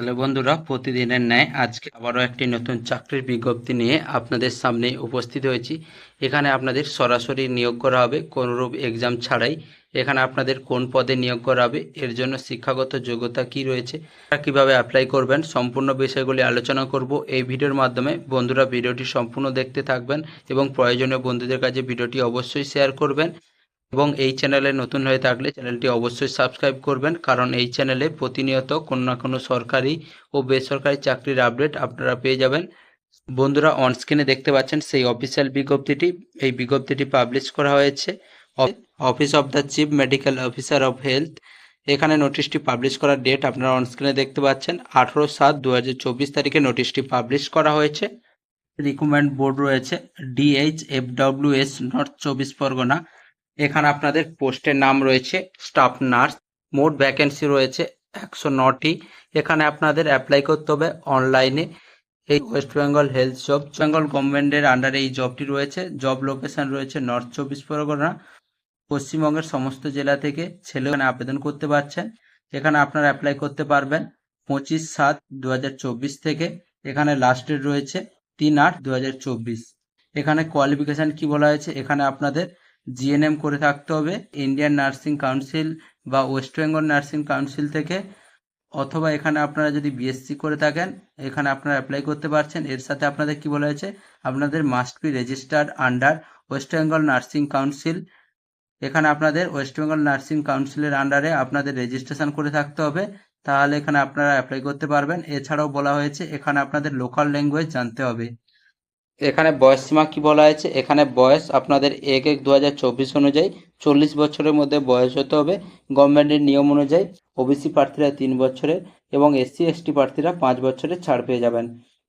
Hello বন্ধুরা, প্রতিদিনের ন্যায় আজকে আবারও একটি নতুন চাকরির বিজ্ঞপ্তি নিয়ে আপনাদের সামনে উপস্থিত হয়েছি। এখানে আপনাদের সরাসরি নিয়োগ করা হবে, কোনোরূপ এক্সাম ছাড়াই। এখানে আপনাদের কোন পদে নিয়োগ করা হবে, এর জন্য শিক্ষাগত যোগ্যতা কি রয়েছে কীভাবে অ্যাপ্লাই করবেন, সম্পূর্ণ বিষয়গুলি আলোচনা করব। এই ভিডিওর মাধ্যমে বন্ধুরা ভিডিওটি সম্পূর্ণ দেখতে থাকবেন এবং প্রয়োজনীয় বন্ধুদের কাছে ভিডিওটি অবশ্যই শেয়ার করবেন। এবং এই চ্যানেলে নতুন হয়ে থাকলে চ্যানেলটি অবশ্যই সাবস্ক্রাইব করবেন, কারণ এই চ্যানেলে প্রতিনিয়ত কোনো না কোনো সরকারি ও বেসরকারি চাকরির আপডেট আপনারা পেয়ে যাবেন। বন্ধুরা অন স্ক্রিনে দেখতে পাচ্ছেন সেই অফিসিয়াল বিজ্ঞপ্তিটি। এই বিজ্ঞপ্তিটি পাবলিশ করা হয়েছে। Office of the chief medical officer of health এখানে নোটিশটি পাবলিশ করার ডেট আপনারা অন স্ক্রিনে দেখতে পাচ্ছেন। আঠেরো সাত দু তারিখে নোটিশটি পাবলিশ করা হয়েছে। রিক্রুটমেন্ট বোর্ড রয়েছে। DH F W S north চব্বিশ পরগনা। এখানে আপনাদের পোস্টের নাম রয়েছে স্টাফ নার্স মোট ভ্যাকেন্সি রয়েছে একশো নটি। এখানে আপনাদের অ্যাপ্লাই করতে হবে অনলাইনে এই ওয়েস্ট বেঙ্গল হেলথ জব বেঙ্গল গভর্নমেন্টের আন্ডারে এই জবটি রয়েছে। জব লোকেশন রয়েছে নর্থ চব্বিশ পরগনা পশ্চিমবঙ্গের সমস্ত জেলা থেকে ছেলে আবেদন করতে পারছেন। এখানে আপনারা অ্যাপ্লাই করতে পারবেন পঁচিশ সাত দু থেকে। এখানে লাস্ট ডেট রয়েছে তিন আট দু এখানে কোয়ালিফিকেশান কি বলা হয়েছে? এখানে আপনাদের জিএনএম করে থাকতে হবে ইন্ডিয়ান নার্সিং কাউন্সিল বা ওয়েস্ট বেঙ্গল নার্সিং কাউন্সিল থেকে, অথবা এখানে আপনারা যদি বিএসসি করে থাকেন, এখানে আপনারা অ্যাপ্লাই করতে পারছেন। এর সাথে আপনাদের কি বলা হয়েছে? আপনাদের must be registered under West Bengal Nursing Council এখানে আপনাদের ওয়েস্ট বেঙ্গল নার্সিং কাউন্সিলের আন্ডারে আপনাদের রেজিস্ট্রেশন করে থাকতে হবে। তাহলে এখানে আপনারা অ্যাপ্লাই করতে পারবেন। এছাড়াও বলা হয়েছে, এখানে আপনাদের লোকাল ল্যাঙ্গুয়েজ জানতে হবে। এখানে বয়স সীমা কি বলা হয়েছে? এখানে বয়স আপনাদের এক এক দু অনুযায়ী চল্লিশ বছরের মধ্যে বয়স হতে হবে। গভর্নমেন্টের নিয়ম অনুযায়ী ওবিসি প্রার্থীরা তিন বছরের এবং এসসি এসটি প্রার্থীরা পাঁচ বছরের ছাড় পেয়ে যাবেন।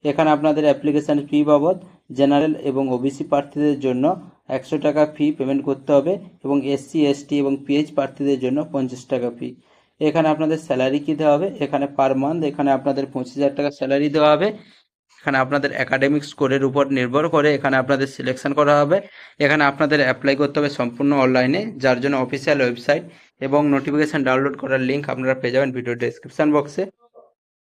এখানে আপনাদের অ্যাপ্লিকেশন ফি বাবদ জেনারেল এবং ওবিসি প্রার্থীদের জন্য একশো টাকা ফি পেমেন্ট করতে হবে এবং এসসি এসটি এবং পিএইচ প্রার্থীদের জন্য পঞ্চাশ টাকা ফি এখানে আপনাদের স্যালারি কি দেওয়া হবে? এখানে পার মান্থ এখানে আপনাদের পঁচিশ হাজার টাকা স্যালারি দেওয়া হবে। এখানে আপনাদের একাডেমিক স্কোরের উপর নির্ভর করে এখানে আপনাদের সিলেকশন করা হবে। এখানে আপনাদের অ্যাপ্লাই করতে হবে সম্পূর্ণ অনলাইনে যার জন্য অফিসিয়াল ওয়েবসাইট এবং নোটিফিকেশান ডাউনলোড করার লিঙ্ক আপনারা পেয়ে যাবেন ভিডিও ডিসক্রিপশান বক্সে